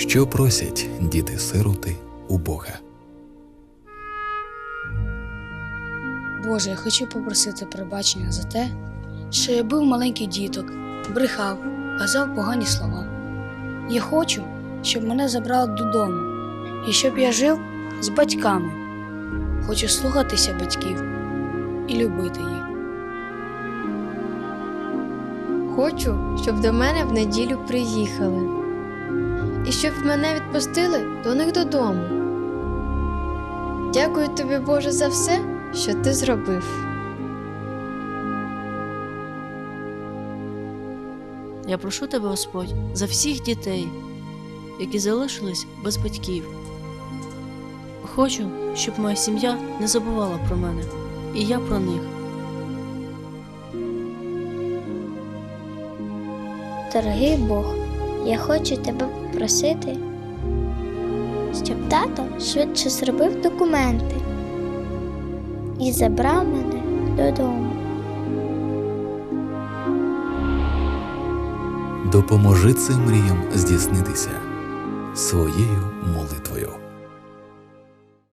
Що просять діти-сироти у Бога? Боже, я хочу попросити пробачення за те, що я бив маленьких діток, брехав, казав погані слова. Я хочу, щоб мене забрали додому, і щоб я жив з батьками. Хочу слухатися батьків і любити їх. Хочу, щоб до мене в неділю приїхали. І щоб мене відпустили до них додому. Дякую тобі, Боже, за все, що ти зробив. Я прошу тебе, Господь, за всіх дітей, які залишились без батьків. Хочу, щоб моя сім'я не забувала про мене, і я про них. Дорогий Бог, я хочу тебе попросити, щоб тато швидше зробив документи і забрав мене додому. Допоможи цим мріям здійснитися своєю молитвою.